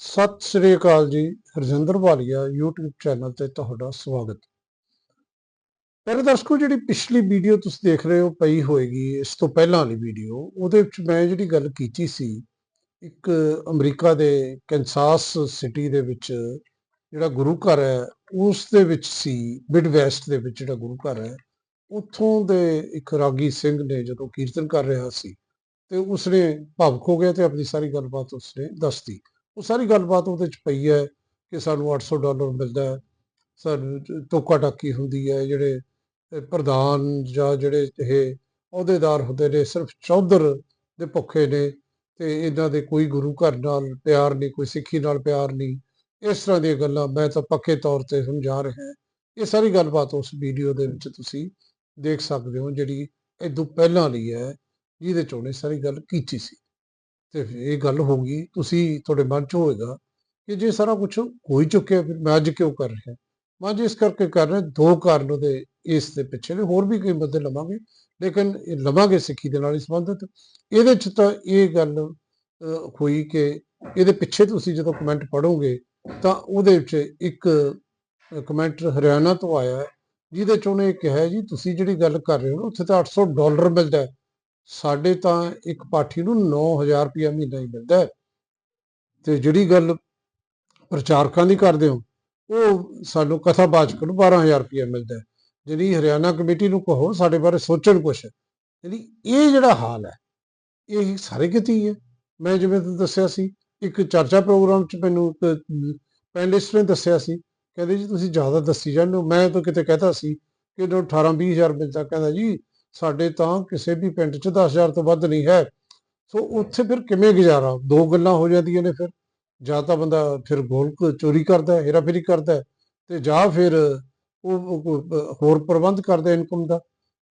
ਸਤਿ ਸ੍ਰੀ ਅਕਾਲ ਜੀ, ਹਰਜਿੰਦਰ ਵਾਲੀਆ YouTube channel ਤੇ ਤੁਹਾਡਾ ਸਵਾਗਤ। ਪਹਿਲੇ ਦਰਸ਼ਕੋ, ਜਿਹੜੀ ਪਿਛਲੀ ਵੀਡੀਓ ਤੁਸੀਂ ਦੇਖ ਰਹੇ ਹੋ ਪਈ ਹੋਏਗੀ, ਇਸ ਤੋਂ ਪਹਿਲਾਂ ਵਾਲੀ ਵੀਡੀਓ ਉਹਦੇ ਵਿੱਚ ਮੈਂ ਜਿਹੜੀ ਗੱਲ ਕੀਤੀ ਸੀ, ਇੱਕ ਅਮਰੀਕਾ ਦੇ ਕੈਨਸਾਸ ਸਿਟੀ ਦੇ ਵਿੱਚ ਜਿਹੜਾ ਗੁਰੂ ਘਰ ਹੈ, ਉਸ ਦੇ ਵਿੱਚ ਸੀ ਮਿਡ ਵੈਸਟ ਦੇ ਵਿੱਚ ਜਿਹੜਾ ਗੁਰੂ ਘਰ ਹੈ, ਉੱਥੋਂ ਦੇ ਇੱਕ ਰਾਗੀ ਸਿੰਘ ਨੇ ਜਦੋਂ ਕੀਰਤਨ ਕਰ ਰਿਹਾ ਸੀ, ਤੇ ਉਸਨੇ ਭਾਵੁਕ ਹੋ ਗਿਆ ਤੇ ਆਪਣੀ ਸਾਰੀ ਗੱਲਬਾਤ ਉਸਨੇ ਦੱਸਤੀ। ਉਹ ਸਾਰੀ ਗੱਲਬਾਤ ਉਹਦੇ ਚ ਪਈ ਹੈ ਕਿ ਸਾਨੂੰ 800 ਡਾਲਰ ਮਿਲਦਾ ਹੈ। ਸਾਨੂੰ ਟੋਕਾ ਟਾਕੀ ਹੁੰਦੀ ਹੈ। ਜਿਹੜੇ ਪ੍ਰਧਾਨ ਜਾਂ ਜਿਹੜੇ ਇਹ ਅਹੁਦੇਦਾਰ ਹੁੰਦੇ ਨੇ, ਸਿਰਫ ਚੌਧਰ ਦੇ ਭੁੱਖੇ ਨੇ ਤੇ ਇਹਨਾਂ ਦੇ ਕੋਈ ਗੁਰੂ ਘਰ ਨਾਲ ਪਿਆਰ ਨਹੀਂ, ਕੋਈ ਸਿੱਖੀ ਨਾਲ ਪਿਆਰ ਨਹੀਂ। ਇਸ ਤਰ੍ਹਾਂ ਦੀਆਂ ਗੱਲਾਂ ਮੈਂ ਤਾਂ ਪੱਕੇ ਤੌਰ ਤੇ ਸਮਝਾ ਰਿਹਾ ਇਹ ਸਾਰੀ ਗੱਲਬਾਤ ਉਸ ਵੀਡੀਓ ਦੇ ਵਿੱਚ ਤੁਸੀਂ ਦੇਖ ਸਕਦੇ ਹੋ ਜਿਹੜੀ ਇਹ ਪਹਿਲਾਂ ਲਈ ਹੈ, ਜਿਹਦੇ ਚ ਉਹਨੇ ਸਾਰੀ ਗੱਲ ਕੀਤੀ ਸੀ। ਤੇ ਇਹ ਗੱਲ ਹੋ ਗਈ, ਤੁਸੀਂ ਤੁਹਾਡੇ ਮਨ ਚ ਹੋਏਗਾ ਕਿ ਜੇ ਸਾਰਾ ਕੁਝ ਹੋ ਹੀ ਚੁੱਕਿਆ, ਫਿਰ ਮੈਂ ਅੱਜ ਕਿਉਂ ਕਰ ਰਿਹਾ? ਮੈਂ ਅੱਜ ਇਸ ਕਰਕੇ ਕਰ ਰਿਹਾ, ਦੋ ਕਾਰਨ ਉਹਦੇ ਇਸ ਦੇ ਪਿੱਛੇ ਨੇ, ਹੋਰ ਵੀ ਕਈ ਮੁੱਦੇ ਲਵਾਂਗੇ, ਲੇਕਿਨ ਇਹ ਲਵਾਂਗੇ ਸਿੱਖੀ ਦੇ ਨਾਲ ਹੀ ਸੰਬੰਧਿਤ। ਇਹਦੇ ਚ ਤਾਂ ਇਹ ਗੱਲ ਹੋਈ ਕਿ ਇਹਦੇ ਪਿੱਛੇ ਤੁਸੀਂ ਜਦੋਂ ਕਮੈਂਟ ਪੜੋਗੇ ਤਾਂ ਉਹਦੇ ਵਿੱਚ ਇੱਕ ਕਮੈਂਟ ਹਰਿਆਣਾ ਤੋਂ ਆਇਆ, ਜਿਹਦੇ ਚ ਉਹਨੇ ਕਿਹਾ ਜੀ, ਤੁਸੀਂ ਜਿਹੜੀ ਗੱਲ ਕਰ ਰਹੇ ਹੋ ਨਾ, ਉੱਥੇ ਤਾਂ 800 ਡਾਲਰ ਮਿਲਦਾ ਹੈ। ਸਾਡੇ ਤਾਂ ਇੱਕ ਪਾਠੀ ਨੂੰ 9000 ਰੁਪਇਆ ਮਹੀਨਾ ਹੀ ਮਿਲਦਾ ਹੈ। ਤੇ ਜਿਹੜੀ ਗੱਲ ਪ੍ਰਚਾਰਕਾਂ ਦੀ ਕਰਦੇ ਹੋ, ਉਹ ਸਾਨੂੰ ਕਥਾ ਬਾਚਕ ਨੂੰ 12000 ਰੁਪਇਆ ਮਿਲਦਾ ਜਿਹੜੀ ਹਰਿਆਣਾ ਕਮੇਟੀ ਨੂੰ ਕਹੋ, ਸਾਡੇ ਬਾਰੇ ਸੋਚਣ ਕੁਛ ਜਿਹੜੀ ਇਹ ਜਿਹੜਾ ਹਾਲ ਹੈ, ਇਹ ਸਾਰੇ ਕਿਤੇ ਹੈ ਮੈਂ ਜਿਵੇਂ ਤੁਹਾਨੂੰ ਦੱਸਿਆ ਸੀ, ਇੱਕ ਚਰਚਾ ਪ੍ਰੋਗਰਾਮ ਚ ਮੈਨੂੰ ਇੱਕ ਪੈਨਲਿਸਟ ਨੇ ਦੱਸਿਆ ਸੀ, ਕਹਿੰਦੇ ਜੀ ਤੁਸੀਂ ਜ਼ਿਆਦਾ ਦੱਸੀ ਜਾਂਦੇ ਹੋ। ਮੈਂ ਤਾਂ ਕਿਤੇ ਕਹਤਾ ਸੀ ਕਿ ਇਹਨੂੰ 18 20000 ਮਿਲਦਾ, ਕਹਿੰਦਾ ਜੀ ਸਾਡੇ ਤਾਂ ਕਿਸੇ ਵੀ ਪਿੰਡ 'ਚ 10000 ਤੋਂ ਵੱਧ ਨਹੀਂ ਹੈ। ਸੋ ਉੱਥੇ ਫਿਰ ਕਿਵੇਂ ਗੁਜ਼ਾਰਾ? ਦੋ ਗੱਲਾਂ ਹੋ ਜਾਂਦੀਆਂ ਨੇ ਫਿਰ। ਜਾਂ ਤਾਂ ਬੰਦਾ ਫਿਰ ਗੋਲਕ ਚੋਰੀ ਕਰਦਾ ਹੇਰਾਫੇਰੀ ਕਰਦਾ ਹੈ ਤੇ ਜਾਂ ਫਿਰ ਉਹ ਹੋਰ ਪ੍ਰਬੰਧ ਕਰਦਾ ਇਨਕਮ ਦਾ।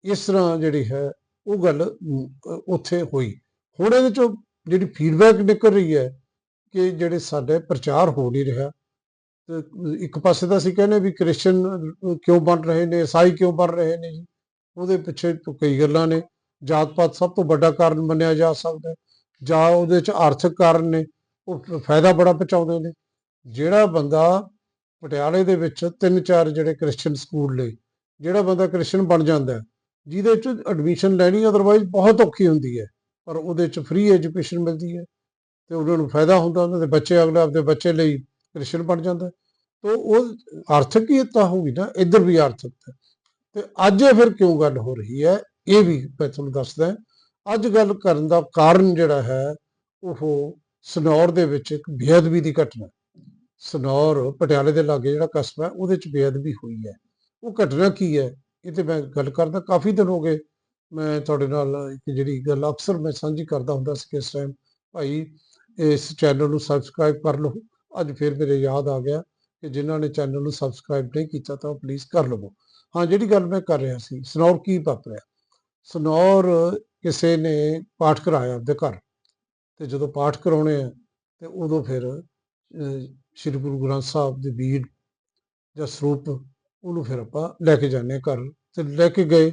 ਇਸ ਤਰ੍ਹਾਂ ਜਿਹੜੀ ਹੈ ਉਹ ਗੱਲ ਉੱਥੇ ਹੋਈ। ਹੁਣ ਇਹਦੇ ਚੋਂ ਜਿਹੜੀ ਫੀਡਬੈਕ ਨਿਕਲ ਰਹੀ ਹੈ ਕਿ ਜਿਹੜੇ ਸਾਡੇ ਪ੍ਰਚਾਰ ਹੋ ਨਹੀਂ ਰਿਹਾ, ਤੇ ਇੱਕ ਪਾਸੇ ਤਾਂ ਅਸੀਂ ਕਹਿੰਦੇ ਵੀ ਕ੍ਰਿਸਚੀਅਨ ਕਿਉਂ ਬਣ ਰਹੇ ਨੇ, ਈਸਾਈ ਕਿਉਂ ਬਣ ਰਹੇ ਨੇ? ਜੀ ਉਹਦੇ ਪਿੱਛੇ ਕਈ ਗੱਲਾਂ ਨੇ ਜਾਤ ਪਾਤ ਸਭ ਤੋਂ ਵੱਡਾ ਕਾਰਨ ਮੰਨਿਆ ਜਾ ਸਕਦਾ ਜਾਂ ਉਹਦੇ ਚ ਆਰਥਿਕ ਕਾਰਨ ਨੇ, ਉਹ ਫਾਇਦਾ ਬੜਾ ਪਹੁੰਚਾਉਂਦੇ ਨੇ ਜਿਹੜਾ ਬੰਦਾ ਪਟਿਆਲੇ ਦੇ ਵਿੱਚ ਤਿੰਨ ਚਾਰ ਜਿਹੜੇ ਕ੍ਰਿਸਚੀਅਨ ਸਕੂਲ ਨੇ, ਜਿਹੜਾ ਬੰਦਾ ਕ੍ਰਿਸਚੀਅਨ ਬਣ ਜਾਂਦਾ, ਜਿਹਦੇ ਚ ਐਡਮਿਸ਼ਨ ਲੈਣੀ ਅਦਰਵਾਈਜ਼ ਬਹੁਤ ਔਖੀ ਹੁੰਦੀ ਹੈ, ਪਰ ਉਹਦੇ ਚ ਫ੍ਰੀ ਐਜੂਕੇਸ਼ਨ ਮਿਲਦੀ ਹੈ, ਤੇ ਉਹਨਾਂ ਨੂੰ ਫਾਇਦਾ ਹੁੰਦਾ, ਉਹਨਾਂ ਦੇ ਬੱਚੇ ਅਗਲੇ ਆਪਦੇ ਬੱਚੇ ਲਈ ਕ੍ਰਿਸਚੀਅਨ ਬਣ ਜਾਂਦਾ ਹੈ। ਤਾਂ ਉਹ ਆਰਥਿਕ ਹੀ ਤਾਂ ਹੋਊਗੀ ਨਾ, ਇੱਧਰ ਵੀ ਆਰਥਿਕਤਾ ਤੇ ਅੱਜ ਇਹ ਫਿਰ ਕਿਉਂ ਗੱਲ ਹੋ ਰਹੀ ਹੈ? ਇਹ ਵੀ ਮੈਂ ਤੁਹਾਨੂੰ ਦੱਸਦਾ ਅੱਜ ਗੱਲ ਕਰਨ ਦਾ ਕਾਰਨ ਜਿਹੜਾ ਹੈ, ਉਹ ਸਨੌਰ ਦੇ ਵਿੱਚ ਇੱਕ ਬੇਅਦਬੀ ਦੀ ਘਟਨਾ ਸਨੌਰ ਪਟਿਆਲੇ ਦੇ ਲਾਗੇ ਜਿਹੜਾ ਕਸਬਾ ਉਹਦੇ ਚ ਬੇਅਦਬੀ ਹੋਈ ਹੈ। ਉਹ ਘਟਨਾ ਕੀ ਹੈ? ਇਹ ਤੇ ਮੈਂ ਗੱਲ ਕਰਦਾ, ਕਾਫੀ ਦਿਨ ਹੋ ਗਏ। ਮੈਂ ਤੁਹਾਡੇ ਨਾਲ ਇੱਕ ਜਿਹੜੀ ਗੱਲ ਅਕਸਰ ਮੈਂ ਸਾਂਝੀ ਕਰਦਾ ਹੁੰਦਾ ਸੀ ਕਿਸ ਟਾਈਮ ਭਾਈ ਇਸ ਚੈਨਲ ਨੂੰ ਸਬਸਕ੍ਰਾਈਬ ਕਰ ਲਓ ਅੱਜ ਫਿਰ ਮੇਰੇ ਯਾਦ ਆ ਗਿਆ ਕਿ ਜਿਨ੍ਹਾਂ ਨੇ ਚੈਨਲ ਨੂੰ ਸਬਸਕ੍ਰਾਈਬ ਨਹੀਂ ਕੀਤਾ ਤਾਂ ਪਲੀਜ਼ ਕਰ ਲਵੋ। ਹਾਂ, ਜਿਹੜੀ ਗੱਲ ਮੈਂ ਕਰ ਰਿਹਾ ਸੀ, ਸਨੌਰ ਕੀ ਵਾਪਰਿਆ? ਸਨੌਰ ਕਿਸੇ ਨੇ ਪਾਠ ਕਰਾਇਆ ਆਪਦੇ ਘਰ ਤੇ ਜਦੋਂ ਪਾਠ ਕਰਾਉਣੇ ਆ ਤੇ ਉਦੋਂ ਫਿਰ ਸ੍ਰੀ ਗੁਰੂ ਗ੍ਰੰਥ ਸਾਹਿਬ ਦੇ ਬੀੜ ਜਾਂ ਸਰੂਪ ਉਹਨੂੰ ਫਿਰ ਆਪਾਂ ਲੈ ਕੇ ਜਾਂਦੇ ਹਾਂ ਘਰ ਤੇ ਲੈ ਕੇ ਗਏ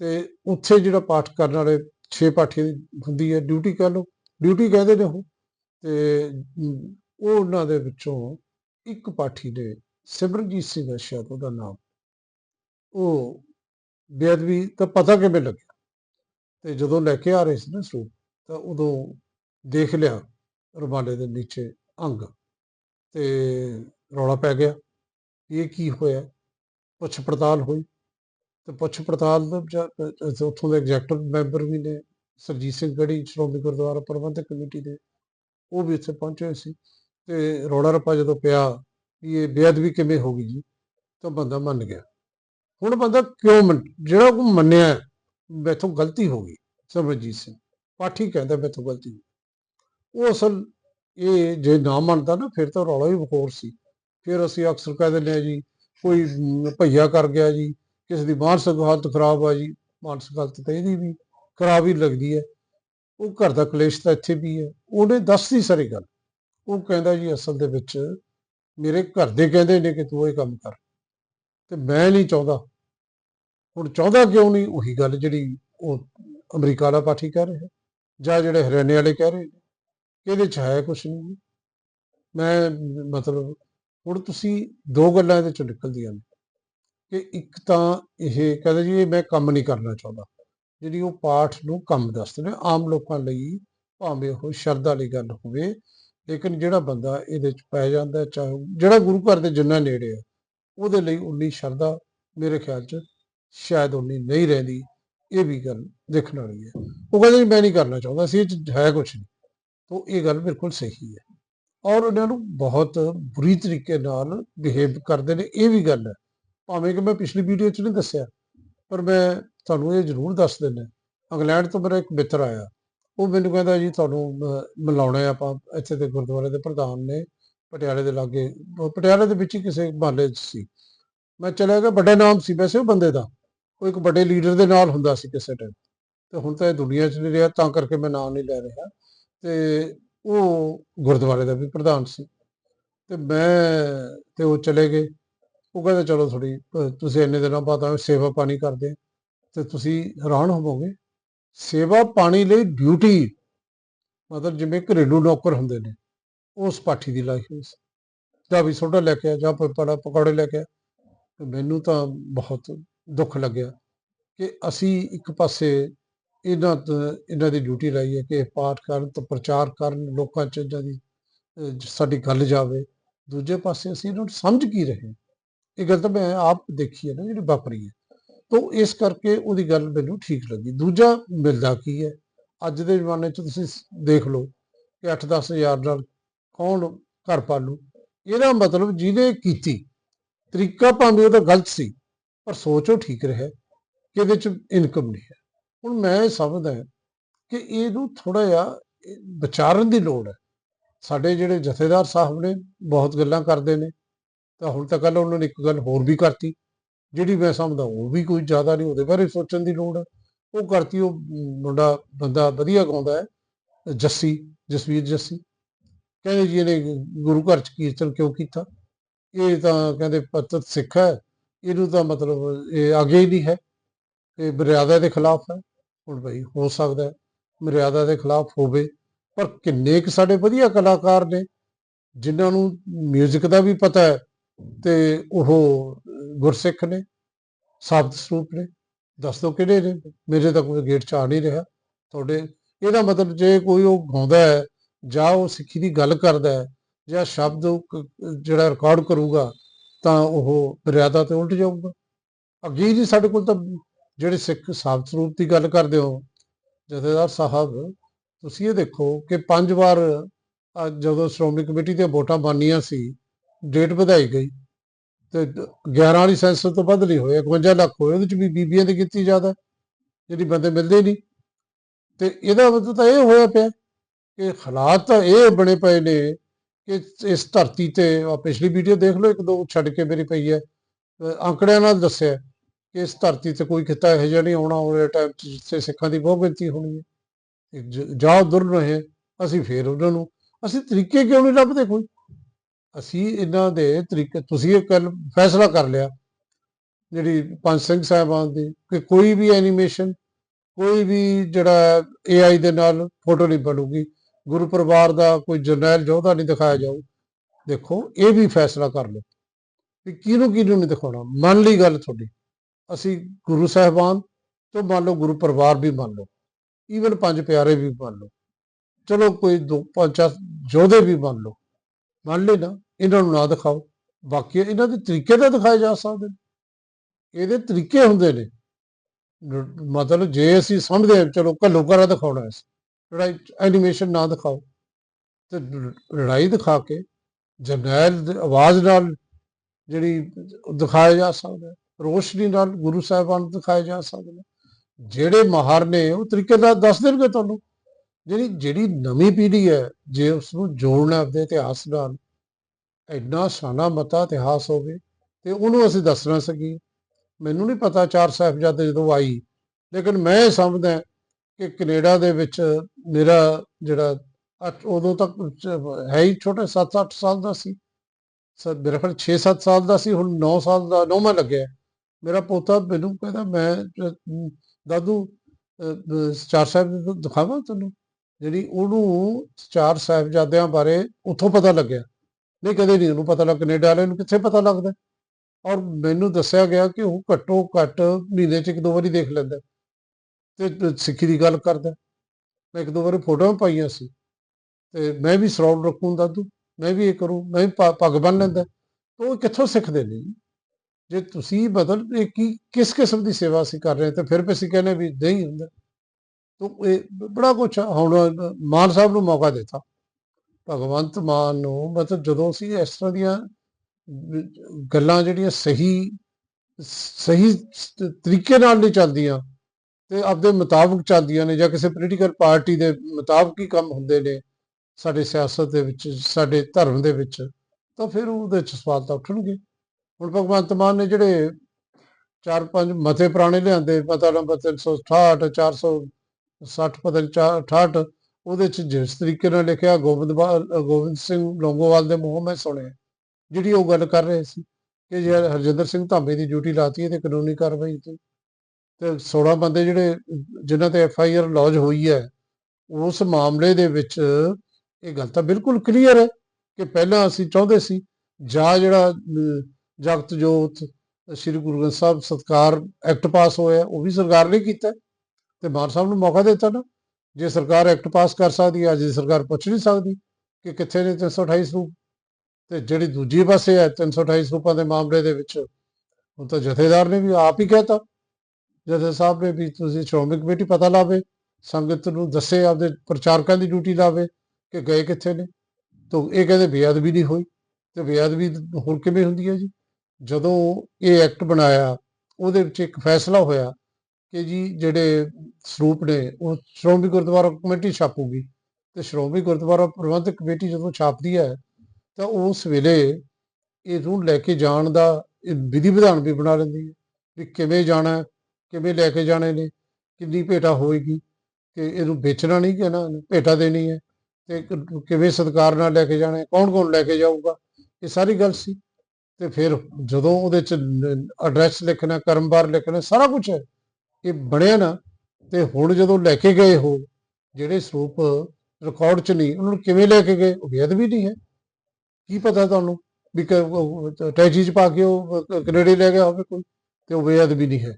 ਤੇ ਉੱਥੇ ਜਿਹੜਾ ਪਾਠ ਕਰਨ ਵਾਲੇ 6 ਪਾਠੀ ਹੁੰਦੀ ਹੈ ਡਿਊਟੀ ਕਹ ਲਓ, ਡਿਊਟੀ ਕਹਿੰਦੇ ਨੇ ਉਹ ਤੇ ਉਹ ਉਹਨਾਂ ਦੇ ਵਿੱਚੋਂ ਇੱਕ ਪਾਠੀ ਨੇ ਸਿਮਰਨਜੀਤ ਸਿੰਘ ਹੈ ਸ਼ਾਇਦ ਉਹਦਾ ਨਾਮ। ਉਹ ਬੇਅਦਬੀ ਤਾਂ ਪਤਾ ਕਿਵੇਂ ਲੱਗਿਆ? ਤੇ ਜਦੋਂ ਲੈ ਕੇ ਆ ਰਹੇ ਸੀ ਨਾ ਸਰੂਪ ਤਾਂ ਉਦੋਂ ਦੇਖ ਲਿਆ ਰੁਮਾਲੇ ਦੇ ਨੀਚੇ ਅੰਗ ਤੇ ਰੌਲਾ ਪੈ ਗਿਆ। ਇਹ ਕੀ ਹੋਇਆ? ਪੁੱਛ ਪੜਤਾਲ ਹੋਈ। ਤੇ ਪੁੱਛ ਪੜਤਾਲ ਦਾ ਉੱਥੋਂ ਦੇ ਐਗਜ਼ੈਕਟਿਵ ਮੈਂਬਰ ਵੀ ਨੇ, ਸਰਜੀਤ ਸਿੰਘ ਗੜੀ, ਸ਼੍ਰੋਮਣੀ ਗੁਰਦੁਆਰਾ ਪ੍ਰਬੰਧਕ ਕਮੇਟੀ ਦੇ, ਉਹ ਵੀ ਉੱਥੇ ਪਹੁੰਚੇ ਹੋਏ ਸੀ। ਤੇ ਰੌਲਾ ਰੱਪਾ ਜਦੋਂ ਪਿਆ, ਵੀ ਇਹ ਬੇਅਦਬੀ ਕਿਵੇਂ ਹੋ ਗਈ ਜੀ? ਤਾਂ ਬੰਦਾ ਮੰਨ ਗਿਆ। ਹੁਣ ਬੰਦਾ ਕਿਉਂ ਮੰਨ ਜਿਹੜਾ ਉਹ ਮੰਨਿਆ ਹੈ, ਮੈਥੋਂ ਗਲਤੀ ਹੋ ਗਈ ਸਮਰਜੀਤ ਸਿੰਘ। ਪਾਠੀ ਕਹਿੰਦਾ ਮੈਥੋਂ ਗਲਤੀ ਹੋ ਗਈ। ਉਹ ਅਸਲ ਇਹ ਜੇ ਨਾ ਮੰਨਦਾ ਨਾ ਫਿਰ ਤਾਂ ਰੌਲਾ ਹੀ ਹੋਰ ਸੀ। ਫਿਰ ਅਸੀਂ ਅਕਸਰ ਕਹਿ ਦਿੰਦੇ ਆ ਜੀ ਕੋਈ ਭਈਆ ਕਰ ਗਿਆ ਜੀ ਕਿਸੇ ਦੀ ਮਾਨਸਿਕ ਹਾਲਤ ਖਰਾਬ ਆ ਜੀ ਮਾਨਸਿਕ ਹਾਲਤ ਤਾਂ ਇਹਦੀ ਵੀ ਖਰਾਬ ਹੀ ਲੱਗਦੀ ਹੈ। ਉਹ ਘਰ ਦਾ ਕਲੇਸ਼ ਤਾਂ ਇੱਥੇ ਵੀ ਹੈ। ਉਹਨੇ ਦੱਸਦੀ ਸਾਰੀ ਗੱਲ। ਉਹ ਕਹਿੰਦਾ ਜੀ ਅਸਲ ਦੇ ਵਿੱਚ ਮੇਰੇ ਘਰ ਦੇ ਕਹਿੰਦੇ ਨੇ ਕਿ ਤੂੰ ਇਹ ਕੰਮ ਕਰ। ਤੇ ਮੈਂ ਨਹੀਂ ਚਾਹੁੰਦਾ। ਹੁਣ ਚਾਹੁੰਦਾ ਕਿਉਂ ਨਹੀਂ? ਉਹੀ ਗੱਲ ਜਿਹੜੀ ਉਹ ਅਮਰੀਕਾ ਵਾਲਾ ਪਾਠੀ ਕਹਿ ਰਿਹਾ। ਜਾਂ ਜਿਹੜੇ ਹਰਿਆਣੇ ਵਾਲੇ ਕਹਿ ਰਹੇ। ਨੇ ਕਿ ਇਹਦੇ ਚ ਹੈ ਕੁਛ ਨਹੀਂ। ਮੈਂ ਮਤਲਬ ਹੁਣ ਤੁਸੀਂ ਦੋ ਗੱਲਾਂ ਇਹਦੇ ਚੋਂ ਨਿਕਲਦੀਆਂ ਨੇ। ਕਿ ਇੱਕ ਤਾਂ ਇਹ ਕਹਿੰਦੇ ਜੀ, ਇਹ ਮੈਂ ਕੰਮ ਨਹੀਂ ਕਰਨਾ ਚਾਹੁੰਦਾ। ਜਿਹੜੀ ਉਹ ਪਾਠ ਨੂੰ ਕੰਮ ਦੱਸਦੇ ਨੇ, ਆਮ ਲੋਕਾਂ ਲਈ ਭਾਵੇਂ ਉਹ ਸ਼ਰਧਾ ਵਾਲੀ ਗੱਲ ਹੋਵੇ, ਲੇਕਿਨ ਜਿਹੜਾ ਬੰਦਾ ਇਹਦੇ ਚ ਪੈ ਜਾਂਦਾ, ਚਾਹੇ ਜਿਹੜਾ ਗੁਰੂ ਘਰ ਦੇ ਜਿੰਨਾ ਨੇੜੇ ਆ, ਉਹਦੇ ਲਈ ਉਨੀ ਸ਼ਰਧਾ ਮੇਰੇ ਖਿਆਲ ਚ ਸ਼ਾਇਦ ਉਨੀ ਨਹੀਂ ਰਹਿੰਦੀ, ਇਹ ਵੀ ਗੱਲ ਦੇਖਣ ਵਾਲੀ ਹੈ। ਉਹ ਕਹਿੰਦੇ ਜੀ ਮੈਂ ਨਹੀਂ ਕਰਨਾ ਚਾਹੁੰਦਾ ਸੀ, ਇਹ 'ਚ ਹੈ ਕੁਛ ਨਹੀਂ। ਤਾਂ ਇਹ ਗੱਲ ਬਿਲਕੁਲ ਸਹੀ ਹੈ। ਔਰ ਉਹਨਾਂ ਨੂੰ ਬਹੁਤ ਬੁਰੀ ਤਰੀਕੇ ਨਾਲ ਬਿਹੇਵ ਕਰਦੇ ਨੇ, ਇਹ ਵੀ ਗੱਲ ਹੈ। ਭਾਵੇਂ ਕਿ ਮੈਂ ਪਿਛਲੀ ਵੀਡੀਓ 'ਚ ਨਹੀਂ ਦੱਸਿਆ, ਪਰ ਮੈਂ ਤੁਹਾਨੂੰ ਇਹ ਜ਼ਰੂਰ ਦੱਸ ਦਿੰਦਾ ਇੰਗਲੈਂਡ ਤੋਂ ਮੇਰਾ ਇੱਕ ਮਿੱਤਰ ਆਇਆ। ਉਹ ਮੈਨੂੰ ਕਹਿੰਦਾ ਜੀ, ਤੁਹਾਨੂੰ ਮਿਲਾਉਣਾ ਹੈ ਆਪਾਂ ਇੱਥੇ ਦੇ ਗੁਰਦੁਆਰੇ ਦੇ ਪ੍ਰਧਾਨ ਨੇ, ਪਟਿਆਲੇ ਦੇ ਲਾਗੇ, ਪਟਿਆਲੇ ਦੇ ਵਿੱਚ ਹੀ ਕਿਸੇ ਮਹੱਲੇ 'ਚ ਸੀ। ਮੈਂ ਚਲਿਆ ਗਿਆ, ਵੱਡਾ ਨਾਮ ਸੀ ਵੈਸੇ ਉਹ ਬੰਦੇ ਦਾ। ਉਹ ਇੱਕ ਵੱਡੇ ਲੀਡਰ ਦੇ ਨਾਲ ਹੁੰਦਾ ਸੀ ਕਿਸੇ ਟਾਈਮ ਤੇ ਹੁਣ ਤਾਂ ਇਹ ਦੁਨੀਆ 'ਚ ਨਹੀਂ ਰਿਹਾ, ਤਾਂ ਕਰਕੇ ਮੈਂ ਨਾਮ ਨਹੀਂ ਲੈ ਰਿਹਾ। ਤੇ ਉਹ ਗੁਰਦੁਆਰੇ ਦਾ ਵੀ ਪ੍ਰਧਾਨ ਸੀ। ਤੇ ਮੈਂ ਤੇ ਉਹ ਚਲੇ ਗਏ। ਉਹ ਕਹਿੰਦੇ, ਚਲੋ ਥੋੜੀ ਤੁਸੀਂ ਇੰਨੇ ਦਿਨਾਂ ਬਾਅਦ ਆਏ ਸੇਵਾ ਪਾਣੀ ਕਰਦੇ ਤੇ ਤੁਸੀਂ ਹੈਰਾਨ ਹੋਵੋਗੇ, ਸੇਵਾ ਪਾਣੀ ਲਈ ਡਿਊਟੀ ਮਤਲਬ ਜਿਵੇਂ ਘਰੇਲੂ ਨੌਕਰ ਹੁੰਦੇ ਨੇ, ਉਸ ਪਾਠੀ ਦੀ ਲਾਈ ਹੋਈ ਸੀ ਜਾਂ ਵੀ ਸੋਡਾ ਲੈ ਕੇ ਆ, ਜਾਂ ਪੜਾ ਪਕੌੜੇ ਲੈ ਕੇ ਆ। ਮੈਨੂੰ ਤਾਂ ਬਹੁਤ ਦੁੱਖ ਲੱਗਿਆ ਕਿ ਅਸੀਂ ਇੱਕ ਪਾਸੇ ਇਹਨਾਂ ਤੋਂ- ਇਹਨਾਂ ਦੀ ਡਿਊਟੀ ਲਾਈ ਹੈ ਕਿ ਪਾਠ ਕਰਨ ਤੇ ਪ੍ਰਚਾਰ ਕਰਨ ਲੋਕਾਂ ਚ ਇਹਨਾਂ ਦੀ ਸਾਡੀ ਗੱਲ ਜਾਵੇ। ਦੂਜੇ ਪਾਸੇ ਅਸੀਂ ਇਹਨਾਂ ਨੂੰ ਸਮਝ ਕੀ ਰਹੇ ਇਹ ਗੱਲ ਤਾਂ ਮੈਂ ਆਪ ਦੇਖੀ ਹੈ ਨਾ ਜਿਹੜੀ ਵਾਪਰੀ ਹੈ। ਤਾਂ ਇਸ ਕਰਕੇ ਉਹਦੀ ਗੱਲ ਮੈਨੂੰ ਠੀਕ ਲੱਗੀ। ਦੂਜਾ ਮਿਲਦਾ ਕੀ ਹੈ? ਅੱਜ ਦੇ ਜ਼ਮਾਨੇ 'ਚ ਤੁਸੀਂ ਦੇਖ ਲਓ ਕਿ 8-10 ਹਜ਼ਾਰ ਨਾਲ ਕੌਣ ਘਰ ਪਾਲੂ? ਇਹਦਾ ਮਤਲਬ ਜਿਹਨੇ ਕੀਤੀ, ਤਰੀਕਾ ਭਾਵੇਂ ਉਹਦਾ ਗਲਤ ਸੀ ਪਰ ਸੋਚ ਉਹ ਠੀਕ ਰਿਹਾ ਕਿ ਇਹਦੇ 'ਚ ਇਨਕਮ ਨਹੀਂ ਹੈ। ਹੁਣ ਮੈਂ ਇਹ ਸਮਝਦਾ ਕਿ ਇਹਨੂੰ ਥੋੜਾ ਜਿਹਾ ਵਿਚਾਰਨ ਦੀ ਲੋੜ ਹੈ। ਸਾਡੇ ਜਿਹੜੇ ਜਥੇਦਾਰ ਸਾਹਿਬ ਨੇ ਬਹੁਤ ਗੱਲਾਂ ਕਰਦੇ ਨੇ, ਤਾਂ ਹੁਣ ਤੱਕ ਕੱਲ ਉਹਨਾਂ ਨੇ ਇੱਕ ਗੱਲ ਹੋਰ ਵੀ ਕਰਤੀ, ਜਿਹੜੀ ਮੈਂ ਸਮਝਦਾ ਉਹ ਵੀ ਕੋਈ ਜ਼ਿਆਦਾ ਨਹੀਂ, ਉਹਦੇ ਬਾਰੇ ਸੋਚਣ ਦੀ ਲੋੜ ਹੈ। ਉਹ ਕਰਤੀ, ਉਹ ਮੁੰਡਾ ਬੰਦਾ ਵਧੀਆ ਗਾਉਂਦਾ ਹੈ, ਜੱਸੀ, ਜਸਵੀਰ ਜੱਸੀ। ਕਹਿੰਦੇ ਜੀ ਇਹਨੇ ਗੁਰੂ ਘਰ ਚ ਕੀਰਤਨ ਕਿਉਂ ਕੀਤਾ? ਇਹ ਤਾਂ ਕਹਿੰਦੇ ਪਤਤ ਸਿੱਖ ਹੈ ਇਹਨੂੰ ਤਾਂ ਮਤਲਬ ਇਹ ਅੱਗੇ ਹੀ ਨਹੀਂ ਹੈ। ਇਹ ਮਰਿਆਦਾ ਦੇ ਖਿਲਾਫ ਹੈ। ਹੁਣ ਭਾਈ ਹੋ ਸਕਦਾ ਮਰਿਆਦਾ ਦੇ ਖਿਲਾਫ ਹੋਵੇ। ਪਰ ਕਿੰਨੇ ਕੁ ਸਾਡੇ ਵਧੀਆ ਕਲਾਕਾਰ ਨੇ, ਜਿਨ੍ਹਾਂ ਨੂੰ 뮤직 ਦਾ ਵੀ ਪਤਾ ਹੈ ਤੇ ਉਹ ਗੁਰਸਿੱਖ ਨੇ, ਸਾਬਤ ਸਰੂਪ ਨੇ। ਦੱਸ ਦਿਓ ਕਿਹੜੇ ਨੇ? ਮੇਰੇ ਤਾਂ ਕੋਈ ਗੇਟ ਚ ਆ ਨਹੀਂ ਰਿਹਾ। ਤੁਹਾਡੇ ਇਹਦਾ ਮਤਲਬ ਜੇ ਕੋਈ ਉਹ ਗਾਉਂਦਾ ਹੈ ਜਾਂ ਉਹ ਸਿੱਖੀ ਦੀ ਗੱਲ ਕਰਦਾ ਹੈ ਜਾਂ ਸ਼ਬਦ ਜਿਹੜਾ ਰਿਕਾਰਡ ਕਰੂਗਾ ਤਾਂ ਉਹ ਮਰਿਆਦਾ ਤੇ ਉਲਟ ਜਾਊਗਾ। ਅੱਗੇ ਜੀ ਸਾਡੇ ਕੋਲ ਤਾਂ ਜਿਹੜੇ ਸਿੱਖ ਸਾਬਤ ਸਰੂਪ ਦੀ ਗੱਲ ਕਰਦੇ ਹੋ, ਜਥੇਦਾਰ ਸਾਹਿਬ, ਤੁਸੀਂ ਇਹ ਦੇਖੋ ਕਿ ਪੰਜ ਵਾਰ ਜਦੋਂ ਸ਼੍ਰੋਮਣੀ ਕਮੇਟੀ ਦੀਆਂ ਵੋਟਾਂ ਬਣਨੀਆਂ ਸੀ, ਡੇਟ ਵਧਾਈ ਗਈ। ਤੇ 11 ਵਾਲੀ ਸੈਂਸਸ ਤੋਂ ਵੱਧ ਨਹੀਂ ਹੋਏ 51 ਲੱਖ ਹੋਏ, ਉਹਦੇ ਚ ਵੀ ਬੀਬੀਆਂ ਦੀ ਕੀਤੀ ਜ਼ਿਆਦਾ, ਜਿਹੜੀ ਬੰਦੇ ਮਿਲਦੇ ਨਹੀਂ। ਤੇ ਇਹਦਾ ਮਤਲਬ ਤਾਂ ਇਹ ਹੋਇਆ ਪਿਆ ਕਿ ਹਾਲਾਤ ਤਾਂ ਇਹ ਬਣੇ ਪਏ ਨੇ ਕਿ ਇਸ ਧਰਤੀ ਤੇ, ਆਹ ਪਿਛਲੀ ਵੀਡੀਓ ਦੇਖ ਲਓ, ਇੱਕ ਦੋ ਛੱਡ ਕੇ ਮੇਰੀ ਪਈ ਹੈ। ਅੰਕੜਿਆਂ ਨਾਲ ਦੱਸਿਆ ਕਿ ਇਸ ਧਰਤੀ ਤੇ ਕੋਈ ਕਿੱਤਾ ਇਹੋ ਜਿਹਾ ਨਹੀਂ ਆਉਣਾ, ਉਹਦੇ ਟਾਈਮ 'ਚ ਜਿੱਥੇ ਸਿੱਖਾਂ ਦੀ ਬਹੁਤ ਗਿਣਤੀ ਹੋਣੀ ਹੈ। ਤੇ ਜ- ਜਾਂ ਉਧਰ ਰਹੇ, ਅਸੀਂ ਫੇਰ ਉਹਨਾਂ ਨੂੰ, ਅਸੀਂ ਤਰੀਕੇ ਕਿਉਂ ਨਹੀਂ ਲੱਭਦੇ ਕੋਈ? ਅਸੀਂ ਇਹਨਾਂ ਦੇ ਤਰੀਕੇ, ਤੁਸੀਂ ਇਹ ਕੱਲ ਫੈਸਲਾ ਕਰ ਲਿਆ, ਜਿਹੜੀ ਪੰਜ ਸਿੰਘ ਸਾਹਿਬਾਨ ਦੀ, ਕਿ ਕੋਈ ਵੀ ਐਨੀਮੇਸ਼ਨ ਕੋਈ ਵੀ ਜਿਹੜਾ AI ਦੇ ਨਾਲ ਫੋਟੋ ਨਹੀਂ ਬਣੂਗੀ। ਗੁਰੂ ਪਰਿਵਾਰ ਦਾ ਕੋਈ ਜਰਨੈਲ ਯੋਧਾ ਨਹੀਂ ਦਿਖਾਇਆ ਜਾਊ। ਦੇਖੋ, ਇਹ ਵੀ ਫੈਸਲਾ ਕਰ ਲਓ ਕਿ ਕਿਹਨੂੰ ਕਿਹਨੂੰ ਨਹੀਂ ਦਿਖਾਉਣਾ। ਮੰਨ ਲਈ ਗੱਲ ਤੁਹਾਡੀ। ਅਸੀਂ ਗੁਰੂ ਸਾਹਿਬਾਨ ਤੋਂ ਮੰਨ ਲਓ, ਗੁਰੂ ਪਰਿਵਾਰ ਵੀ ਮੰਨ ਲਓ। ਈਵਨ ਪੰਜ ਪਿਆਰੇ ਵੀ ਮੰਨ ਲਓ। ਚਲੋ, ਕੋਈ ਦੋ, ਪੰਜ ਯੋਧੇ ਵੀ ਮੰਨ ਲਓ। ਮੰਨ ਲੈ ਨਾ, ਇਹਨਾਂ ਨੂੰ ਨਾ ਦਿਖਾਓ। ਬਾਕੀ ਇਹਨਾਂ ਦੇ ਤਰੀਕੇ ਤਾਂ ਦਿਖਾਏ ਜਾ ਸਕਦੇ ਨੇ। ਇਹਦੇ ਤਰੀਕੇ ਹੁੰਦੇ ਨੇ, ਮਤਲਬ ਜੇ ਅਸੀਂ ਸਮਝਦੇ ਹਾਂ, ਚਲੋ ਘੱਲੋ ਘਰਾ ਦਿਖਾਉਣਾ ਹੈ। ਲੜਾਈ ਐਨੀਮੇਸ਼ਨ ਨਾ ਦਿਖਾਓ। ਤੇ ਲੜਾਈ ਦਿਖਾ ਕੇ ਜਰਨੈਲ ਦੀ ਆਵਾਜ਼ ਨਾਲ ਜਿਹੜੀ ਦਿਖਾਇਆ ਜਾ ਸਕਦਾ ਰੋਸ਼ਨੀ ਨਾਲ ਗੁਰੂ ਸਾਹਿਬਾਨ ਨੂੰ ਦਿਖਾਏ ਜਾ ਸਕਦਾ ਜਿਹੜੇ ਮਾਹਰ ਨੇ, ਉਹ ਤਰੀਕੇ ਨਾਲ ਦੱਸ ਦੇਣਗੇ ਤੁਹਾਨੂੰ। ਜਿਹੜੀ ਜਿਹੜੀ ਨਵੀਂ ਪੀੜ੍ਹੀ ਹੈ, ਜੇ ਉਸ ਨੂੰ ਜੋੜਨਾ ਆਪਣੇ ਇਤਿਹਾਸ ਨਾਲ, ਇੰਨਾ ਸਾਨਾ ਮਤਾ ਇਤਿਹਾਸ ਹੋਵੇ, ਤੇ ਉਹਨੂੰ ਅਸੀਂ ਦੱਸ ਨਾ ਸਕੀਏ ਮੈਨੂੰ ਨਹੀਂ ਪਤਾ ਚਾਰ ਸਾਹਿਬਜ਼ਾਦੇ ਜਦੋਂ ਆਈ, ਲੇਕਿਨ ਮੈਂ ਇਹ ਸਮਝਦਾ ਕਿ ਕੈਨੇਡਾ ਦੇ ਵਿੱਚ ਮੇਰਾ ਜਿਹੜਾ ਉਦੋਂ ਤੱਕ ਹੈ ਹੀ ਛੋਟਾ 7-8 ਸਾਲ ਦਾ ਸੀ। ਸਰ ਮੇਰੇ ਖਿਆਲ 6-7 ਸਾਲ ਦਾ ਸੀ ਹੁਣ 9 ਸਾਲ ਦਾ ਨੌਵਾਂ ਲੱਗਿਆ। ਮੇਰਾ ਪੋਤਾ ਮੈਨੂੰ ਕਹਿੰਦਾ ਮੈਂ ਦਾਦੂ ਅਹ, ਅਹ, ਚਾਰ ਸਾਹਿਬ ਦਿਖਾਵਾਂ ਤੈਨੂੰ? ਜਿਹੜੀ ਉਹਨੂੰ ਚਾਰ ਸਾਹਿਬਜ਼ਾਦਿਆਂ ਬਾਰੇ ਉੱਥੋਂ ਪਤਾ ਲੱਗਿਆ। ਨਹੀਂ ਕਦੇ ਨਹੀਂ ਉਹਨੂੰ ਪਤਾ ਲੱਗ ਕੈਨੇਡਾ ਵਾਲਿਆਂ ਨੂੰ ਕਿੱਥੇ ਪਤਾ ਲੱਗਦਾ? ਔਰ ਮੈਨੂੰ ਦੱਸਿਆ ਗਿਆ ਕਿ ਉਹ ਘੱਟੋ ਘੱਟ ਮਹੀਨੇ 'ਚ ਇੱਕ ਦੋ ਵਾਰੀ ਦੇਖ ਲੈਂਦਾ। ਤੇ ਸਿੱਖੀ ਦੀ ਗੱਲ ਕਰਦਾ। ਮੈਂ ਇੱਕ ਦੋ ਵਾਰੀ ਫੋਟੋਆਂ ਪਾਈਆਂ ਸੀ। ਤੇ ਮੈਂ ਵੀ ਸਰੌਣ ਰੱਖੂੰ ਦਾਦੂ, ਮੈਂ ਵੀ ਇਹ ਕਰੂੰ, ਮੈਂ ਵੀ ਪ- ਪੱਗ ਬੰਨ ਲੈਂਦਾ। ਉਹ ਕਿੱਥੋਂ ਸਿੱਖਦੇ ਨੇ ਜੀ? ਜੇ ਤੁਸੀਂ ਬਦਲ, ਇਹ ਕੀ, ਕਿਸ ਕਿਸਮ ਦੀ ਸੇਵਾ ਅਸੀਂ ਕਰ ਰਹੇ ਤਾਂ ਫਿਰ ਵੀ ਅਸੀਂ ਕਹਿੰਦੇ ਵੀ ਨਹੀਂ ਹੁੰਦਾ। ਤਾਂ ਇਹ ਬੜਾ ਕੁਛ ਹੁਣ ਮਾਨ ਸਾਹਿਬ ਨੂੰ ਮੌਕਾ ਦਿੱਤਾ। ਭਗਵੰਤ ਮਾਨ ਨੂੰ ਮਤਲਬ ਜਦੋਂ ਅਸੀਂ ਇਸ ਤਰ੍ਹਾਂ ਦੀਆਂ ਗੱਲਾਂ ਜਿਹੜੀਆਂ ਸਹੀ ਸਹੀ ਤਰੀਕੇ ਨਾਲ ਨਹੀਂ ਚੱਲਦੀਆਂ ਤੇ ਆਪਦੇ ਮੁਤਾਬਕ ਚੱਲਦੀਆਂ ਨੇ ਜਾਂ ਕਿਸੇ ਪੋਲੀਟੀਕਲ ਪਾਰਟੀ ਦੇ ਮੁਤਾਬਕ ਹੀ ਕੰਮ ਹੁੰਦੇ ਨੇ ਸਾਡੇ ਸਿਆਸਤ ਦੇ ਵਿੱਚ, ਸਾਡੇ ਧਰਮ ਦੇ ਵਿੱਚ, ਤਾਂ ਫਿਰ ਉਹਦੇ ਚ ਸਵਾਲ ਤਾਂ ਉੱਠਣਗੇ। ਹੁਣ ਭਗਵੰਤ ਮਾਨ ਨੇ ਜਿਹੜੇ ਚਾਰ ਪੰਜ ਮਤੇ ਪੁਰਾਣੇ ਲਿਆਂਦੇ, ਪਤਾ ਨੰਬਰ 368 460 ਪਤਾ ਨਹੀਂ 68 ਉਹਦੇ ਚ ਜਿਸ ਤਰੀਕੇ ਨਾਲ ਲਿਖਿਆ ਗੋਬਿੰਦਵਾਲ ਗੋਬਿੰਦ ਸਿੰਘ ਲੌਂਗੋਵਾਲ ਦੇ ਮੂੰਹੋਂ ਮੈਂ ਸੁਣਿਆ, ਜਿਹੜੀ ਉਹ ਗੱਲ ਕਰ ਰਹੇ ਸੀ ਕਿ ਜੇ ਹਰਜਿੰਦਰ ਸਿੰਘ ਧਾਮੇ ਦੀ ਡਿਊਟੀ ਲਾਤੀ ਹੈ ਤੇ ਕਾਨੂੰਨੀ ਕਾਰਵਾਈ ਤੇ ਤੇ 16 ਬੰਦੇ ਜਿਹੜੇ ਜਿਨ੍ਹਾਂ ਤੇ ਐਫ ਆਈ ਆਰ ਲੌਜ ਹੋਈ ਹੈ ਉਸ ਮਾਮਲੇ ਦੇ ਵਿੱਚ ਇਹ ਗੱਲ ਤਾਂ ਬਿਲਕੁਲ ਕਲੀਅਰ ਹੈ ਕਿ ਪਹਿਲਾਂ ਅਸੀਂ ਚਾਹੁੰਦੇ ਸੀ ਜਾਂ ਜਿਹੜਾ ਅਮ, ਜਗਤ ਜੋਤ ਸ੍ਰੀ ਗੁਰੂ ਗ੍ਰੰਥ ਸਾਹਿਬ ਸਤਕਾਰ ਐਕਟ ਪਾਸ ਹੋਇਆ ਉਹ ਵੀ ਸਰਕਾਰ ਨੇ ਕੀਤਾ ਤੇ ਮਾਨ ਸਾਹਿਬ ਨੂੰ ਮੌਕਾ ਦਿੱਤਾ ਨਾ ਜੇ ਸਰਕਾਰ ਐਕਟ ਪਾਸ ਕਰ ਸਕਦੀ ਹੈ ਅੱਜ ਦੀ ਸਰਕਾਰ ਪੁੱਛ ਨਹੀਂ ਸਕਦੀ ਕਿ ਕਿੱਥੇ ਨੇ 328 ਸਰੂਪ ਤੇ ਜਿਹੜੀ ਦੂਜੀ ਪਾਸੇ ਹੈ 328 ਸਰੂਪਾਂ ਦੇ ਮਾਮਲੇ ਦੇ ਵਿੱਚ ਹੁਣ ਤਾਂ ਜਥੇਦਾਰ ਨੇ ਵੀ ਆਪ ਹੀ ਕਹਿਤਾ ਜਥੇ ਸਾਹਿਬ ਨੇ ਵੀ ਤੁਸੀਂ ਸ਼੍ਰੋਮਣੀ ਕਮੇਟੀ ਪਤਾ ਲਾਵੇ, ਸੰਗਤ ਨੂੰ ਦੱਸੇ ਆਪਦੇ ਪ੍ਰਚਾਰਕਾਂ ਦੀ ਡਿਊਟੀ ਲਾਵੇ ਕਿ ਗਏ ਕਿੱਥੇ ਨੇ, ਤਾਂ ਇਹ ਕਹਿੰਦੇ ਬੇਅਦਬੀ ਨਹੀਂ ਹੋਈ। ਤੇ ਬੇਅਦਬੀ ਹੋਰ ਕਿਵੇਂ ਹੁੰਦੀ ਹੈ ਜੀ? ਜਦੋਂ ਇਹ ਐਕਟ ਬਣਾਇਆ, ਉਹਦੇ ਵਿੱਚ ਇੱਕ ਫੈਸਲਾ ਹੋਇਆ ਕਿ ਜੀ ਜਿਹੜੇ ਸਰੂਪ ਨੇ, ਉਹ ਸ਼੍ਰੋਮਣੀ ਗੁਰਦੁਆਰਾ ਕਮੇਟੀ ਛਾਪੂਗੀ। ਤੇ ਸ਼੍ਰੋਮਣੀ ਗੁਰਦੁਆਰਾ ਪ੍ਰਬੰਧਕ ਕਮੇਟੀ ਜਦੋਂ ਛਾਪਦੀ ਹੈ, ਤਾਂ ਉਸ ਵੇਲੇ ਇਹਨੂੰ ਲੈ ਕੇ ਜਾਣ ਦਾ, ਇਹ ਵਿਧੀ ਵਿਧਾਨ ਵੀ ਬਣਾ ਲੈਂਦੀ ਹੈ ਵੀ ਕਿਵੇਂ ਜਾਣਾ ਕਿਵੇਂ ਲੈ ਕੇ ਜਾਣੇ ਨੇ, ਕਿੰਨੀ ਭੇਟਾ ਹੋਏਗੀ ਕਿ ਇਹਨੂੰ ਵੇਚਣਾ ਨਹੀਂ ਕਿ ਨਾ ਭੇਟਾ ਦੇਣੀ ਹੈ, ਤੇ ਕਿਵੇਂ ਸਤਿਕਾਰ ਨਾਲ ਲੈ ਕੇ ਜਾਣਾ ਹੈ ਕੌਣ ਕੌਣ ਲੈ ਕੇ ਜਾਊਗਾ, ਇਹ ਸਾਰੀ ਗੱਲ ਸੀ। ਤੇ ਫਿਰ ਜਦੋਂ ਉਹਦੇ ਚ ਐਡਰੈਸ ਲਿਖਣਾ, ਕਰਮਵਾਰ ਲਿਖਣਾ, ਸਾਰਾ ਕੁਝ ਹੈ, ਇਹ ਬਣਿਆ ਨਾ, ਤੇ ਹੁਣ ਜਦੋਂ ਲੈ ਕੇ ਗਏ ਹੋ ਜਿਹੜੇ ਸਰੂਪ ਰਿਕਾਰਡ ਚ ਨਹੀਂ, ਉਹਨਾਂ ਨੂੰ ਕਿਵੇਂ ਲੈ ਕੇ ਗਏ, ਉਹ ਬੇਅਦ ਵੀ ਨਹੀਂ ਹੈ। ਕੀ ਪਤਾ ਤੁਹਾਨੂੰ ਵੀ ਟੈਚੀ ਚ ਪਾ ਕੇ ਉਹ ਕ- ਕੈਨੇਡਾ ਲੈ ਗਿਆ ਹੋਵੇ ਕੋਈ, ਤੇ ਉਹ ਬੇਅਦ ਵੀ ਨਹੀਂ ਹੈ।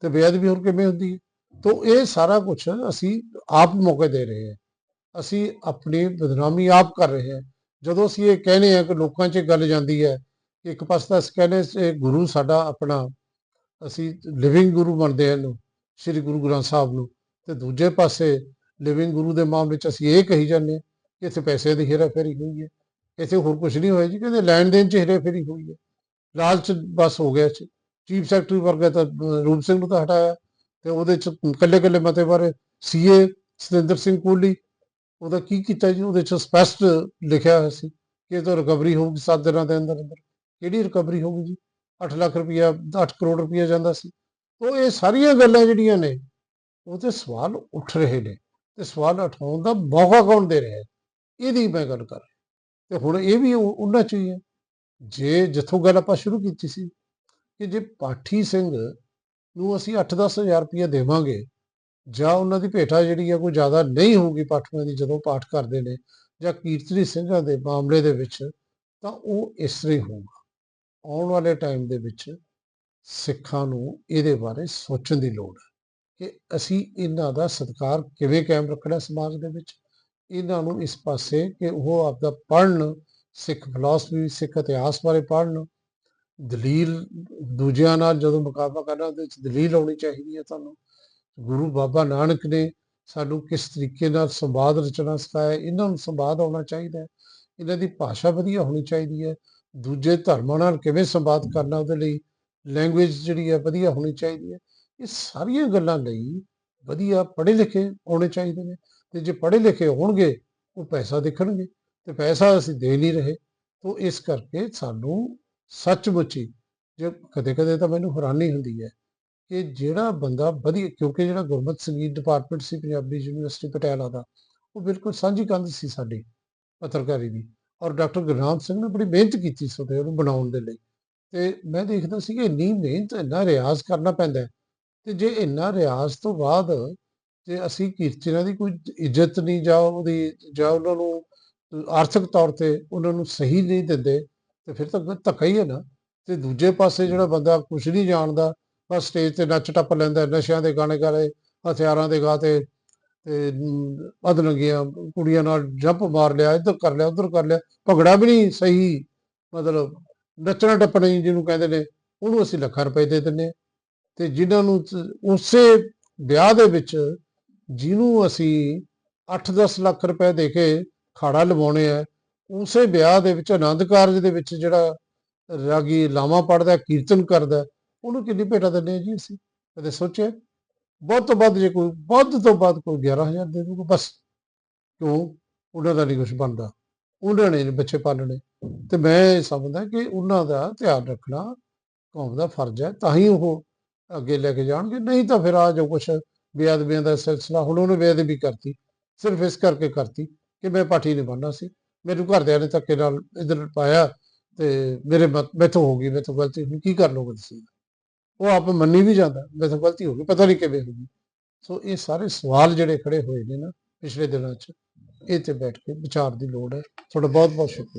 ਤੇ ਬੇਅਦਬੀ ਹੋਰ ਕਿਵੇਂ ਹੁੰਦੀ ਹੈ? ਤਾਂ ਇਹ ਸਾਰਾ ਕੁਝ ਅਸੀਂ ਆਪ ਮੌਕੇ ਦੇ ਰਹੇ ਹਾਂ। ਅਸੀਂ ਆਪਣੀ ਬਦਨਾਮੀ ਆਪ ਕਰ ਰਹੇ ਹਾਂ। ਜਦੋਂ ਅਸੀਂ ਇਹ ਕਹਿੰਦੇ ਹਾਂ ਕਿ ਲੋਕਾਂ 'ਚ ਗੱਲ ਜਾਂਦੀ ਹੈ ਕਿ ਇੱਕ ਪਾਸੇ ਤਾਂ ਅਸੀਂ ਕਹਿੰਦੇ ਇਹ ਗੁਰੂ ਸਾਡਾ ਆਪਣਾ, ਅਸੀਂ ਲਿਵਿੰਗ ਗੁਰੂ ਮੰਨਦੇ ਹਾਂ ਇਹਨੂੰ, ਸ੍ਰੀ ਗੁਰੂ ਗ੍ਰੰਥ ਸਾਹਿਬ ਨੂੰ। ਤੇ ਦੂਜੇ ਪਾਸੇ ਲਿਵਿੰਗ ਗੁਰੂ ਦੇ ਮਾਮਲੇ 'ਚ ਅਸੀਂ ਇਹ ਕਹੀ ਜਾਂਦੇ ਹਾਂ ਕਿ ਇੱਥੇ ਪੈਸੇ ਦੀ ਹੇਰਾਫੇਰੀ ਹੋਈ ਹੈ। ਇੱਥੇ ਹੋਰ ਕੁਝ ਨਹੀਂ ਹੋਇਆ ਜੀ, ਕਹਿੰਦੇ ਲੈਣ ਦੇਣ 'ਚ ਹੇਰਾਫੇਰੀ ਹੋਈ ਹੈ। ਲਾਲਚ ਬਸ ਹੋ ਗਿਆ ਸੀ ਚੀਫ ਸੈਕਟਰੀ ਵਰਗਾ ਤਾਂ ਰੂਪ ਸਿੰਘ ਨੂੰ ਤਾਂ ਹਟਾਇਆ। ਤੇ ਉਹਦੇ 'ਚ ਕੱਲੇ ਕੱਲੇ ਮਤੇ ਬਾਰੇ ਸੀਏ ਸਤਿੰਦਰ ਸਿੰਘ ਕੋਹਲੀ ਉਹਦਾ ਕੀ ਕੀਤਾ ਜੀ? ਉਹਦੇ 'ਚ ਸਪਸ਼ਟ ਲਿਖਿਆ ਹੋਇਆ ਸੀ ਕਿ ਇਹ ਤਾਂ ਰਿਕਵਰੀ ਹੋਊਗੀ 7 ਦਿਨਾਂ ਦੇ ਅੰਦਰ ਅੰਦਰ। ਕਿਹੜੀ ਰਿਕਵਰੀ ਹੋਊਗੀ ਜੀ? 8 ਲੱਖ ਰੁਪਇਆ 8 ਕਰੋੜ ਰੁਪਇਆ ਜਾਂਦਾ ਸੀ। ਉਹ ਇਹ ਸਾਰੀਆਂ ਗੱਲਾਂ ਜਿਹੜੀਆਂ ਨੇ ਉਹ ਤੇ ਸਵਾਲ ਉੱਠ ਰਹੇ ਨੇ ਤੇ ਸਵਾਲ ਉਠਾਉਣ ਦਾ ਮੌਕਾ ਕੌਣ ਦੇ ਰਿਹਾ ਇਹਦੀ ਮੈਂ ਗੱਲ ਕਰ ਰਿਹਾ। ਤੇ ਹੁਣ ਇਹ ਵੀ ਉਹਨਾਂ ਚ ਹੀ ਹੈ। ਜੇ ਜਿੱਥੋਂ ਗੱਲ ਆਪਾਂ ਸ਼ੁਰੂ ਕੀਤੀ ਸੀ ਕਿ ਜੇ ਪਾਠੀ ਸਿੰਘ ਨੂੰ ਅਸੀਂ 8-10 ਹਜ਼ਾਰ ਰੁਪਇਆ ਦੇਵਾਂਗੇ, ਜਾਂ ਉਹਨਾਂ ਦੀ ਭੇਟਾ ਜਿਹੜੀ ਆ ਕੋਈ ਜ਼ਿਆਦਾ ਨਹੀਂ ਹੋਊਗੀ ਪਾਠੀਆਂ ਦੀ ਜਦੋਂ ਪਾਠ ਕਰਦੇ ਨੇ, ਜਾਂ ਕੀਰਤਨੀ ਸਿੰਘਾਂ ਦੇ ਮਾਮਲੇ ਦੇ ਵਿੱਚ, ਤਾਂ ਉਹ ਇਸ ਤਰ੍ਹਾਂ ਹੀ ਹੋਊਗਾ। ਆਉਣ ਵਾਲੇ ਟਾਈਮ ਦੇ ਵਿੱਚ ਸਿੱਖਾਂ ਨੂੰ ਇਹਦੇ ਬਾਰੇ ਸੋਚਣ ਦੀ ਲੋੜ ਹੈ ਕਿ ਅਸੀਂ ਇਹਨਾਂ ਦਾ ਸਤਿਕਾਰ ਕਿਵੇਂ ਕਾਇਮ ਰੱਖਣਾ ਸਮਾਜ ਦੇ ਵਿੱਚ, ਇਹਨਾਂ ਨੂੰ ਇਸ ਪਾਸੇ ਕਿ ਉਹ ਆਪਦਾ ਪੜ੍ਹਨ, ਸਿੱਖ ਫਿਲਾਸਫੀ ਸਿੱਖ ਇਤਿਹਾਸ ਬਾਰੇ ਪੜ੍ਹਨ ਦਲੀਲ ਦੂਜਿਆਂ ਨਾਲ ਜਦੋਂ ਮੁਕਾਬਲਾ ਕਰਨਾ ਉਹਦੇ ਵਿੱਚ ਦਲੀਲ ਆਉਣੀ ਚਾਹੀਦੀ ਹੈ ਤੁਹਾਨੂੰ ਗੁਰੂ ਬਾਬਾ ਨਾਨਕ ਨੇ ਸਾਨੂੰ ਕਿਸ ਤਰੀਕੇ ਨਾਲ ਸੰਵਾਦ ਰਚਨਾ ਸਿਖਾਇਆ, ਇਹਨਾਂ ਨੂੰ ਸੰਵਾਦ ਆਉਣਾ ਚਾਹੀਦਾ ਹੈ। ਇਹਨਾਂ ਦੀ ਭਾਸ਼ਾ ਵਧੀਆ ਹੋਣੀ ਚਾਹੀਦੀ ਹੈ। ਦੂਜੇ ਧਰਮਾਂ ਨਾਲ ਕਿਵੇਂ ਸੰਵਾਦ ਕਰਨਾ ਉਹਦੇ ਲਈ ਲੈਂਗੁਏਜ ਜਿਹੜੀ ਹੈ ਵਧੀਆ ਹੋਣੀ ਚਾਹੀਦੀ ਹੈ। ਇਹ ਸਾਰੀਆਂ ਗੱਲਾਂ ਲਈ ਵਧੀਆ ਪੜ੍ਹੇ ਲਿਖੇ ਹੋਣੇ ਚਾਹੀਦੇ ਨੇ ਤੇ ਜੇ ਪੜ੍ਹੇ ਲਿਖੇ ਹੋਣਗੇ ਉਹ ਪੈਸਾ ਦੇਖਣਗੇ ਤੇ ਪੈਸਾ ਅਸੀਂ ਦੇ ਨਹੀਂ ਰਹੇ। ਤੋਂ ਇਸ ਕਰਕੇ ਸਾਨੂੰ ਸੱਚਮੁੱਚ ਹੀ ਜੇ ਕਦੇ ਕਦੇ ਤਾਂ ਮੈਨੂੰ ਹੈਰਾਨੀ ਹੁੰਦੀ ਹੈ ਕਿ ਜਿਹੜਾ ਬੰਦਾ ਵਧੀਆ, ਕਿਉਂਕਿ ਜਿਹੜਾ ਗੁਰਮਤਿ ਸੰਗੀਤ ਡਿਪਾਰਟਮੈਂਟ ਸੀ ਪੰਜਾਬੀ ਯੂਨੀਵਰਸਿਟੀ ਪਟਿਆਲਾ ਦਾ, ਉਹ ਬਿਲਕੁਲ ਸਾਂਝੀ ਕੰਧ ਸੀ ਸਾਡੀ ਪੱਤਰਕਾਰੀ ਦੀ ਔਰ ਡਾਕਟਰ ਗੁਰਨਾਮ ਸਿੰਘ ਨੇ ਬੜੀ ਮਿਹਨਤ ਕੀਤੀ ਸੀ ਉਹਨੂੰ ਬਣਾਉਣ ਦੇ ਲਈ। ਤੇ ਮੈਂ ਦੇਖਦਾ ਸੀ ਕਿ ਇੰਨੀ ਮਿਹਨਤ, ਇੰਨਾ ਰਿਆਜ਼ ਕਰਨਾ ਪੈਂਦਾ ਤੇ ਜੇ ਇੰਨਾ ਰਿਆਜ਼ ਤੋਂ ਬਾਅਦ ਜੇ ਅਸੀਂ ਕੀਰਤਨਾਂ ਦੀ ਕੋਈ ਇੱਜ਼ਤ ਨਹੀਂ ਜਾਂ ਉਹਦੀ, ਜਾਂ ਉਹਨਾਂ ਨੂੰ ਆਰਥਿਕ ਤੌਰ ਤੇ ਉਹਨਾਂ ਨੂੰ ਸਹੀ ਨਹੀਂ ਦਿੰਦੇ ਤੇ ਫਿਰ ਤਾਂ ਧੱਕਾ ਹੀ ਹੈ ਨਾ। ਤੇ ਦੂਜੇ ਪਾਸੇ ਜਿਹੜਾ ਬੰਦਾ ਕੁਝ ਨਹੀਂ ਜਾਣਦਾ ਬਸ ਸਟੇਜ ਤੇ ਨੱਚ ਟੱਪ ਲੈਂਦਾ ਨਸ਼ਿਆਂ ਦੇ ਗਾਣੇ ਗਾਲੇ ਹਥਿਆਰਾਂ ਦੇ ਗਾ ਤੇ ਤੇ ਅਦਲੰਗੀਆਂ ਕੁੜੀਆਂ ਨਾਲ ਜੰਪ ਮਾਰ ਲਿਆ ਇੱਧਰ ਕਰ ਲਿਆ ਉੱਧਰ ਕਰ ਲਿਆ ਭਗੜਾ ਵੀ ਨਹੀਂ ਸਹੀ। ਮਤਲਬ ਨੱਚਣਾ ਟੱਪਣਾ ਜਿਹਨੂੰ ਕਹਿੰਦੇ ਨੇ ਉਹਨੂੰ ਅਸੀਂ ਲੱਖਾਂ ਰੁਪਏ ਦੇ ਹਾਂ। ਤੇ ਜਿਨ੍ਹਾਂ ਨੂੰ ਉਸੇ ਵਿਆਹ ਦੇ ਵਿੱਚ ਜਿਹਨੂੰ ਅਸੀਂ 8-10 ਲੱਖ ਰੁਪਏ ਦੇ ਕੇ ਖਾੜਾ ਲਵਾਉਣੇ ਆ ਉਸੇ ਵਿਆਹ ਦੇ ਵਿੱਚ, ਆਨੰਦ ਕਾਰਜ ਦੇ ਵਿੱਚ ਜਿਹੜਾ ਰਾਗੀ ਲਾਵਾਂ ਪੜਦਾ ਕੀਰਤਨ ਕਰਦਾ, ਉਹਨੂੰ ਕਿੰਨੀ ਭੇਟਾ ਦਿੰਦੇ ਆ ਜੀ ਅਸੀਂ? ਕਦੇ ਸੋਚਿਆ? ਵੱਧ ਤੋਂ ਵੱਧ ਜੇ ਕੋਈ, ਵੱਧ ਤੋਂ ਵੱਧ ਕੋਈ 11000 ਦੇ ਦੂਗਾ ਬਸ। ਕਿਉਂ? ਉਹਨਾਂ ਦਾ ਨਹੀਂ ਕੁਝ ਬਣਦਾ। ਉਹਨਾਂ ਨੇ ਬੱਚੇ ਪਾਲਣੇ। ਤੇ ਮੈਂ ਇਹ ਸਮਝਦਾ ਕਿ ਉਹਨਾਂ ਦਾ ਧਿਆਨ ਰੱਖਣਾ ਕੌਮ ਦਾ ਫਰਜ਼ ਹੈ, ਤਾਂ ਹੀ ਉਹ ਅੱਗੇ ਲੈ ਕੇ ਜਾਣਗੇ। ਨਹੀਂ ਤਾਂ ਫਿਰ ਆ ਜੋ ਕੁਛ ਬੇਅਦਬੀਆਂ ਦਾ ਸਿਲਸਿਲਾ, ਹੁਣ ਉਹਨੇ ਬੇਅਦਬੀ ਕਰਤੀ, ਸਿਰਫ ਇਸ ਕਰਕੇ ਕਰਤੀ ਕਿ ਮੈਂ ਪਾਠੀ ਨਹੀਂ ਬਣਨਾ ਸੀ। ਮੈਨੂੰ ਘਰਦਿਆਂ ਨੇ ਧੱਕੇ ਨਾਲ ਇਧਰ ਪਾਇਆ ਤੇ ਮੇਰੇ ਮਤ- ਮੈਥੋਂ ਹੋ ਗਈ, ਮੈਥੋਂ ਗਲਤੀ ਹੁਣ ਕੀ ਕਰ ਲੋਗੇ ਤੁਸੀਂ? ਉਹ ਆਪ ਮੰਨੀ ਵੀ ਜਾਂਦਾ, ਮੈਥੋਂ ਗਲਤੀ ਹੋ ਗਈ, ਪਤਾ ਨਹੀਂ ਕਿਵੇਂ ਹੋ ਗਈ। ਸੋ ਇਹ ਸਾਰੇ ਸਵਾਲ ਜਿਹੜੇ ਖੜੇ ਹੋਏ ਨੇ ਨਾ ਪਿਛਲੇ ਦਿਨਾਂ 'ਚ, ਇਹ ਤੇ ਬੈਠ ਕੇ ਵਿਚਾਰ ਦੀ ਲੋੜ ਹੈ। ਤੁਹਾਡਾ ਬਹੁਤ ਬਹੁਤ ਸ਼ੁਕਰੀਆ।